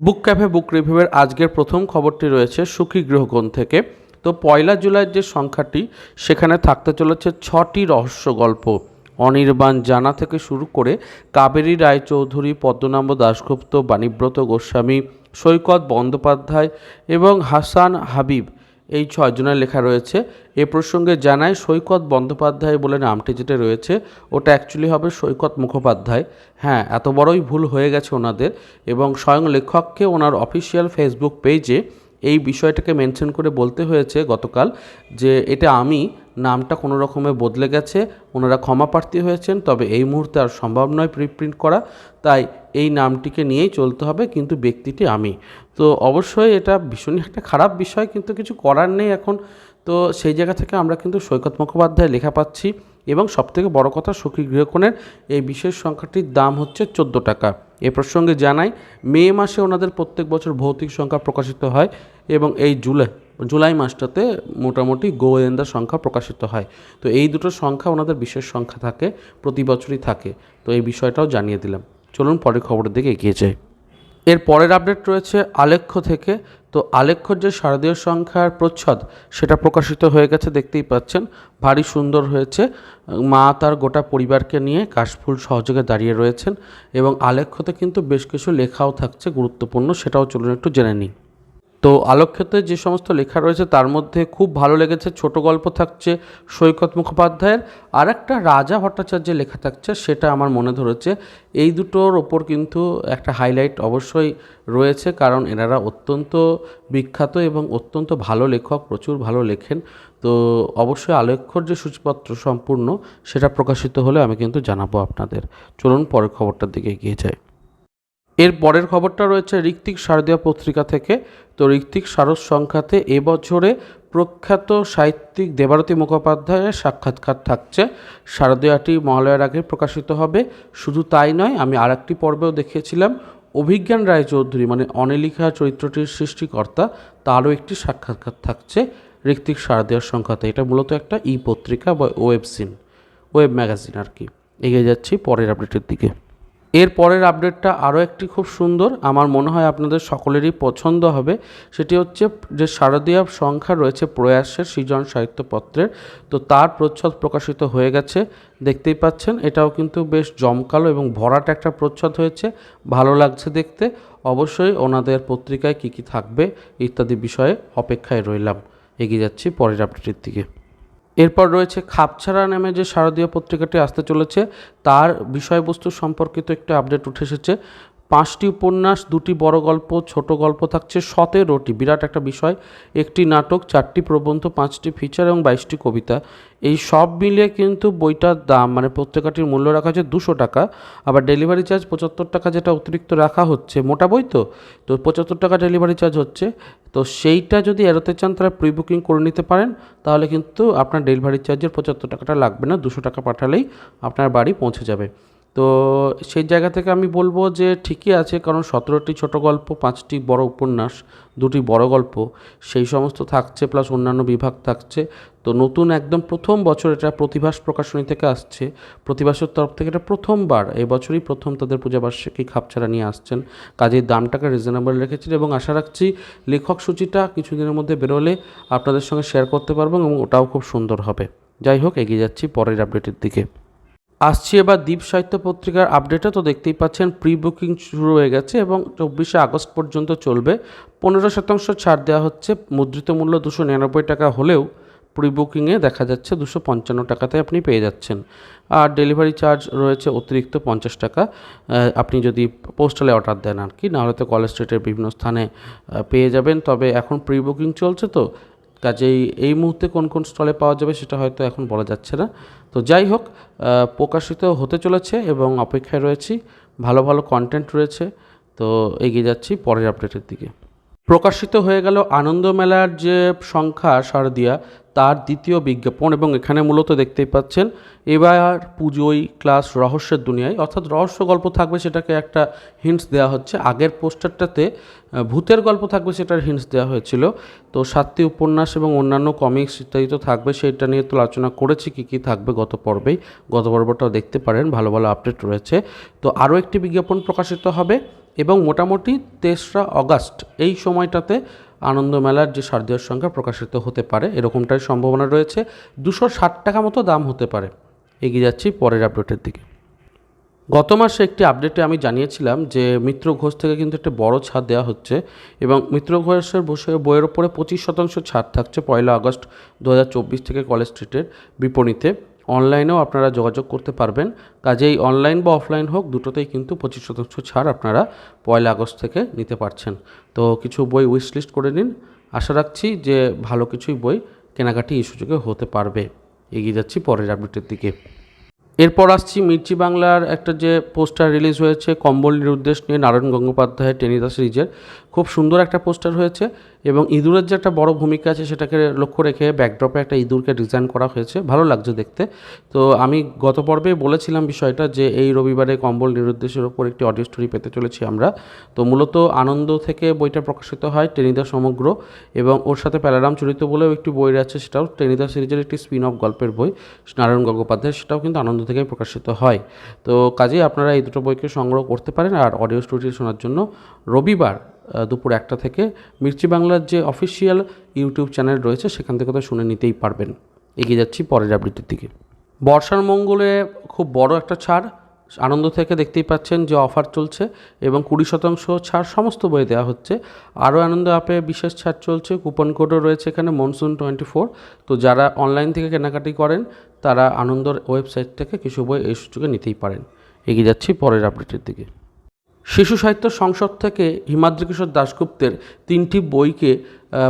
বুক cafe, বুক রিভিউয়ের আজকের প্রথম খবরটি রয়েছে সুখী গৃহকোণ থেকে। তো পয়লা জুলাইয়ের যে সংখ্যাটি, সেখানে থাকতে চলেছে ছটি রহস্য গল্প। অনির্বাণ জানা থেকে শুরু করে কাবেরী রায়চৌধুরী, পদ্মনাম্ব দাশগুপ্ত, বাণীব্রত গোস্বামী, সৈকত বন্দ্যোপাধ্যায় এবং হাসান হাবিব এই ছয়জনের লেখা রয়েছে। এ প্রসঙ্গে জানায়, সৈকত বন্দ্যোপাধ্যায় বলে নামটি যেটা রয়েছে, ওটা অ্যাকচুয়ালি হবে সৈকত মুখোপাধ্যায়। হ্যাঁ এত বড়ই ভুল হয়ে গেছে ওনাদের এবং স্বয়ং লেখককে ওনার অফিসিয়াল ফেসবুক পেজে এই বিষয়টাকে মেনশন করে বলতে হয়েছে গতকাল যে এটা আমি নামটা কোনো রকমে বদলে গেছে, ওনারা ক্ষমা প্রার্থী হয়েছেন, তবে এই মুহূর্তে আর সম্ভব নয় প্রিপ্রিন্ট করা, তাই এই নামটিকে নিয়েই চলতে হবে কিন্তু ব্যক্তিটি আমি। তো অবশ্যই এটা ভীষণই একটা খারাপ বিষয়, কিন্তু কিছু করার নেই এখন। তো সেই জায়গা থেকে আমরা কিন্তু সৈকত মুখোপাধ্যায় লেখা পাচ্ছি এবং সবথেকে বড় কথা সুখী গৃহকোণের এই বিশেষ সংখ্যাটির দাম হচ্ছে চোদ্দ টাকা। এ প্রসঙ্গে জানাই, মে মাসে ওনাদের প্রত্যেক বছর ভৌতিক সংখ্যা প্রকাশিত হয় এবং এই জুলাই জুলাই মাসটাতে মোটামুটি গোয়েন্দার সংখ্যা প্রকাশিত হয়। তো এই দুটো সংখ্যা ওনাদের বিশেষ সংখ্যা থাকে, প্রতি বছরই থাকে। তো এই বিষয়টাও জানিয়ে দিলাম। চলুন পরের খবরের দিকে এগিয়ে যাই। এর পরের আপডেট রয়েছে আলেখ্য থেকে। তো আলেখ্যর যে শারদীয় সংখ্যার প্রচ্ছদ, সেটা প্রকাশিত হয়ে গেছে, দেখতেই পাচ্ছেন। ভারী সুন্দর হয়েছে। মা তার গোটা পরিবারকে নিয়ে কাশফুল সহযোগে দাঁড়িয়ে রয়েছেন এবং আলেখ্যতে কিন্তু বেশ কিছু লেখাও থাকছে গুরুত্বপূর্ণ, সেটাও চলুন একটু জেনে নিই। তো আলোকক্ষেত্রে যে সমস্ত লেখা রয়েছে, তার মধ্যে খুব ভালো লেগেছে। ছোট গল্প থাকছে সৈকত মুখোপাধ্যায়ের। আর একটা রাজা ভট্টাচার্যের লেখা থাকছে, সেটা আমার মনে ধরেছে। এই দুটোর ওপর কিন্তু একটা হাইলাইট অবশ্যই রয়েছে, কারণ এনারা অত্যন্ত বিখ্যাত এবং অত্যন্ত ভালো লেখক, প্রচুর ভালো লেখেন। তো অবশ্যই আলেখ্যর যে সূচিপত্র সম্পূর্ণ, সেটা প্রকাশিত হলে আমি কিন্তু জানাব আপনাদের। চলুন পরের খবরটার দিকে এগিয়ে যাই। এর পরের খবরটা রয়েছে ঋত্বিক শারদীয় পত্রিকা থেকে। তো ঋত্বিক সারস সংখ্যাতে এবছরে প্রখ্যাত সাহিত্যিক দেবারতী মুখোপাধ্যায়ের সাক্ষাৎকার থাকছে। শারদীয়াটি মহালয়ার আগে প্রকাশিত হবে। শুধু তাই নয়, আমি আর একটি পর্বেও দেখিয়েছিলাম। অভিজ্ঞান রায়চৌধুরী মানে অনেলিখা চরিত্রটির সৃষ্টিকর্তা, তারও একটি সাক্ষাৎকার থাকছে ঋত্বিক শারদীয়ার সংখ্যাতে। এটা মূলত একটা ই পত্রিকা বা ওয়েব সিন, ওয়েব ম্যাগাজিন আর কি। এগিয়ে যাচ্ছি পরের আপডেটের দিকে। এর পরের আপডেটটা আরও একটি খুব সুন্দর। আমার মনে হয় আপনাদের সকলেরই পছন্দ হবে। সেটি হচ্ছে যে শারদীয় সংখ্যা রয়েছে প্রয়াসের সৃজন সাহিত্যপত্রের। তো তার প্রচ্ছদ প্রকাশিত হয়ে গেছে। দেখতেই পাচ্ছেন, এটাও কিন্তু বেশ জমকালো এবং ভরাট একটা প্রচ্ছদ হয়েছে। ভালো লাগছে দেখতে। অবশ্যই ওনাদের পত্রিকায় কী কী থাকবে ইত্যাদি বিষয়ে অপেক্ষায় রইলাম। এগিয়ে যাচ্ছি পরের আপডেটের দিকে। এরপর রয়েছে খাপছাড়া নামে যে শারদীয় পত্রিকাটি আসতে চলেছে, তার বিষয়বস্তু সম্পর্কিত একটি আপডেট উঠে এসেছে। পাঁচটি উপন্যাস, দুটি বড় গল্প, ছোট গল্প থাকছে সতেরোটি। বিরাট একটা বিষয়, একটি নাটক, চারটি প্রবন্ধ, পাঁচটি ফিচার এবং বাইশটি কবিতা। এই সব মিলিয়ে কিন্তু বইটার দাম মানে পত্রিকাটির মূল্য রাখা হচ্ছে দুশো টাকা, আবার ডেলিভারি চার্জ পঁচাত্তর টাকা যেটা অতিরিক্ত রাখা হচ্ছে, মোটা বই তো? তো পঁচাত্তর টাকা ডেলিভারি চার্জ হচ্ছে। তো সেইটা যদি এড়াতে চান তারা প্রি বুকিং করে নিতে পারেন, তাহলে কিন্তু আপনার ডেলিভারি চার্জের পঁচাত্তর টাকাটা লাগবে না, দুশো টাকা পাঠালেই আপনার বাড়ি পৌঁছে যাবে। তো সেই জায়গা থেকে আমি বলব যে ঠিকই আছে, কারণ সতেরোটি ছোট গল্প, পাঁচটি বড় উপন্যাস, দুটি বড় গল্প, সেই সমস্ত থাকছে প্লাস অন্যান্য বিভাগ থাকছে। তো নতুন একদম প্রথম বছর এটা প্রতিভাস প্রকাশনী থেকে আসছে। প্রতিভাসের তরফ থেকে এটা প্রথমবার এবছরই প্রথম তাদের পূজাবার্ষিকী খাপছাড়া নিয়ে আসছেন। কাজের দামটাকে রিজনেবল রেখেছেন এবং আশা রাখছি লেখক সূচিটা কিছুদিনের মধ্যে বেরোলে আপনাদের সঙ্গে শেয়ার করতে পারব এবং ওটাও খুব সুন্দর হবে। যাই হোক, এগিয়ে যাচ্ছি পরের আপডেটের দিকে। আসছি এবার দ্বীপ সাহিত্য পত্রিকার আপডেটে। তো দেখতেই পাচ্ছেন প্রি বুকিং শুরু হয়ে গেছে এবং চব্বিশে আগস্ট পর্যন্ত চলবে। পনেরো শতাংশ ছাড় দেওয়া হচ্ছে। মুদ্রিত মূল্য দুশো নিরানব্বই টাকা হলেও প্রি বুকিংয়ে দেখা যাচ্ছে দুশো পঞ্চান্ন টাকাতে আপনি পেয়ে যাচ্ছেন। আর ডেলিভারি চার্জ রয়েছে অতিরিক্ত পঞ্চাশ টাকা। আপনি যদি পোস্টালে অর্ডার দেন আর কি, নাহলে তো কলেজ স্ট্রিটের বিভিন্ন স্থানে পেয়ে যাবেন। তবে এখন প্রি বুকিং চলছে তো কাজেই এই মুহূর্তে কোন কোন স্টলে পাওয়া যাবে সেটা হয়তো এখন বলা যাচ্ছে না। তো যাই হোক প্রকাশিত হতে চলেছে এবং অপেক্ষায় রয়েছি। ভালো ভালো কন্টেন্ট রয়েছে। তো এগিয়ে যাচ্ছি পরের আপডেটের দিকে। প্রকাশিত হয়ে গেল আনন্দ মেলার যে সংখ্যা শারদিয়া, তার দ্বিতীয় বিজ্ঞাপন এবং এখানে মূলত দেখতেই পাচ্ছেন, এবার পুজোই ক্লাস, রহস্যের দুনিয়ায়, অর্থাৎ রহস্য গল্প থাকবে সেটাকে একটা হিন্টস দেওয়া হচ্ছে। আগের পোস্টারটাতে ভূতের গল্প থাকবে সেটার হিন্টস দেওয়া হয়েছিল। তো সাতটি উপন্যাস এবং অন্যান্য কমিক্স ইত্যাদি তো থাকবে সেটা নিয়ে তো আলোচনা করেছি, কী কী থাকবে গত পর্বেই। গত পর্বটাও দেখতে পারেন, ভালো ভালো আপডেট রয়েছে। তো আরও একটি বিজ্ঞাপন প্রকাশিত হবে। এবং মোটামুটি তেসরা অগাস্ট এই সময়টাতে আনন্দমেলার যে শারদীয় সংখ্যা প্রকাশিত হতে পারে, এরকমটাই সম্ভাবনা রয়েছে। দুশো ষাট টাকা মতো দাম হতে পারে। এগিয়ে যাচ্ছি পরের আপডেটের দিকে। গত মাসে একটি আপডেটে আমি জানিয়েছিলাম যে মিত্র ঘোষ থেকে কিন্তু একটা বড় ছাড় দেওয়া হচ্ছে এবং মিত্র ঘোষের বসে বইয়ের ওপরে পঁচিশ শতাংশ ছাড় থাকছে পয়লা আগস্ট দু হাজার চব্বিশ থেকে কলেজ স্ট্রিটের বিপণীতে। অনলাইনেও আপনারা যোগাযোগ করতে পারবেন। কাজেই অনলাইন বা অফলাইন হোক, দুটোতেই কিন্তু পঁচিশ শতাংশ ছাড় আপনারা পয়লা আগস্ট থেকে নিতে পারছেন। তো কিছু বই উইশ লিস্ট করে নিন। আশা রাখছি যে ভালো কিছুই বই কেনাকাটি এই সুযোগে হতে পারবে। এগিয়ে যাচ্ছি পরের আপডেটের দিকে। এরপর আসছি মির্চি বাংলার একটা যে পোস্টার রিলিজ হয়েছে কম্বল নিরুদ্দেশ নিয়ে নারায়ণ গঙ্গোপাধ্যায় টেনিদা সিরিজের খুব সুন্দর একটা পোস্টার হয়েছে। এবং ইঁদুরের যে একটা বড় ভূমিকা আছে সেটাকে লক্ষ্য রেখে ব্যাকড্রপে একটা ইঁদুরকে ডিজাইন করা হয়েছে। ভালো লাগছে দেখতে। তো আমি গত পর্বে বলেছিলাম বিষয়টা যে এই রবিবারে কম্বল নিরুদ্দেশের ওপর একটি অডিও স্টোরি পেতে চলেছি আমরা। তো মূলত আনন্দ থেকে বইটা প্রকাশিত হয় টেনিদা সমগ্র এবং ওর সাথে প্যালারাম চরিত বলেও একটি বই আছে সেটাও। টেনিদা সিরিজের একটি স্পিন অফ গল্পের বই, নারায়ণ গঙ্গোপাধ্যায় সেটাও কিন্তু আনন্দ থেকেই প্রকাশিত হয়। তো কাজেই আপনারা এই দুটো বইকে সংগ্রহ করতে পারেন আর অডিও স্টোরিটি শোনার জন্য রবিবার দুপুর একটা থেকে। মির্চি বাংলার যে অফিসিয়াল ইউটিউব চ্যানেল রয়েছে, সেখান থেকে তো শুনে নিতেই পারবেন। এগিয়ে যাচ্ছি পরের আপডেটের দিকে। বর্ষার মঙ্গলে খুব বড় একটা ছাড়। আনন্দ থেকে দেখতেই পাচ্ছেন যে অফার চলছে এবং কুড়ি শতাংশ ছাড় সমস্ত বই দেওয়া হচ্ছে। আরও আনন্দ অ্যাপে বিশেষ ছাড় চলছে। কুপন কোডও রয়েছে এখানে, মনসুন টোয়েন্টি ফোর। তো যারা অনলাইন থেকে কেনাকাটি করেন, তারা আনন্দর ওয়েবসাইট থেকে কিছু বই এই সুযোগে নিতেই পারেন। এগিয়ে যাচ্ছি পরের আপডেটের দিকে। শিশু সাহিত্য সংসদ থেকে হিমাদ্রি কিশোর দাশগুপ্তের তিনটি বইকে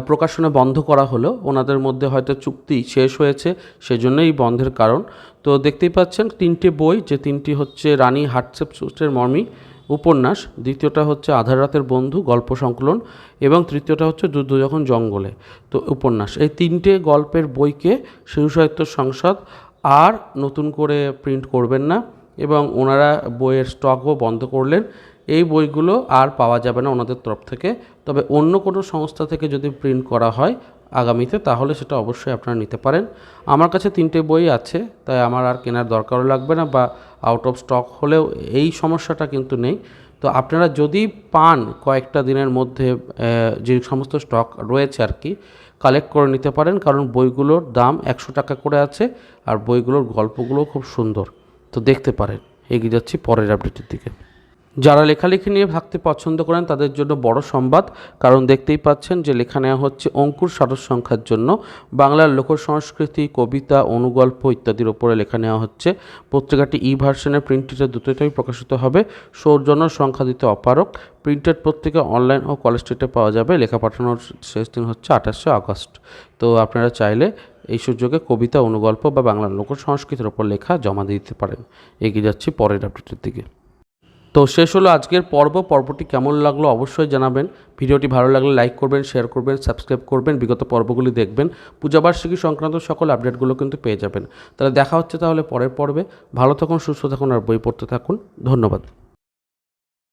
প্রকাশনা বন্ধ করা হলো। ওনাদের মধ্যে হয়তো চুক্তি শেষ হয়েছে, সেজন্যই এই বন্ধের কারণ। তো দেখতেই পাচ্ছেন, তিনটি বই, যে তিনটি হচ্ছে রানী হাটসেপ সুস্টের মর্মি উপন্যাস, দ্বিতীয়টা হচ্ছে আধার রাতের বন্ধু, গল্প সংকলন, এবং তৃতীয়টা হচ্ছে যুদ্ধ যখন জঙ্গলে, তো উপন্যাস। এই তিনটে গল্পের বইকে শিশু সাহিত্য সংসদ আর নতুন করে প্রিন্ট করবেন না, এবং ওনারা বইয়ের স্টকও বন্ধ করলেন। এই বইগুলো আর পাওয়া যাবে না ওনাদের তরফ থেকে। তবে অন্য কোনো সংস্থা থেকে যদি প্রিন্ট করা হয় আগামীতে, তাহলে সেটা অবশ্যই আপনারা নিতে পারেন। আমার কাছে তিনটে বই আছে, তাই আমার আর কেনার দরকারও লাগবে না বা আউট অফ স্টক হলেও এই সমস্যাটা কিন্তু নেই। তো আপনারা যদি পান কয়েকটা দিনের মধ্যে যে সমস্ত স্টক রয়েছে আর কি কালেক্ট করে নিতে পারেন, কারণ বইগুলোর দাম একশো টাকা করে আছে আর বইগুলোর গল্পগুলো খুব সুন্দর। তো দেখতে পারেন। এগিয়ে যাচ্ছি পরের আপডেটের দিকে। যারা লেখালেখি নিয়ে থাকতে পছন্দ করেন, তাদের জন্য বড় সংবাদ। কারণ দেখতেই পাচ্ছেন যে লেখা নেওয়া হচ্ছে অঙ্কুর সারস সংখ্যার জন্য। বাংলার লোক সংস্কৃতি কবিতা, অনুগল্প ইত্যাদির ওপরে লেখা নেওয়া হচ্ছে। পত্রিকাটি ই ভার্সনের প্রিন্টেড দুটোটাই প্রকাশিত হবে। সৌজন্য সংখ্যা দিতে অপারক প্রিন্টেড পত্রিকা অনলাইন ও কলেজ স্ট্রিটে পাওয়া যাবে। লেখা পাঠানোর শেষ দিন হচ্ছে আঠাশে আগস্ট। তো আপনারা চাইলে এই সুযোগে কবিতা, অনুগল্প বা বাংলার লোক সংস্কৃতির ওপর লেখা জমা দিতে পারেন। এগিয়ে যাচ্ছি পরের আপডেটের দিকে। তো শেষ হলো আজকের পর্ব। পর্বটি কেমন লাগল অবশ্যই জানাবেন। ভিডিওটি ভালো লাগলে লাইক করবেন, শেয়ার করবেন, সাবস্ক্রাইব করবেন, বিগত পর্বগুলি দেখবেন। পূজাবার্ষিকী সংক্রান্ত সকল আপডেটগুলো কিন্তু পেয়ে যাবেন। তাহলে দেখা হচ্ছে তাহলে পরের পর্বে। ভালো থাকুন, সুস্থ থাকুন, আর বই পড়তে থাকুন। ধন্যবাদ।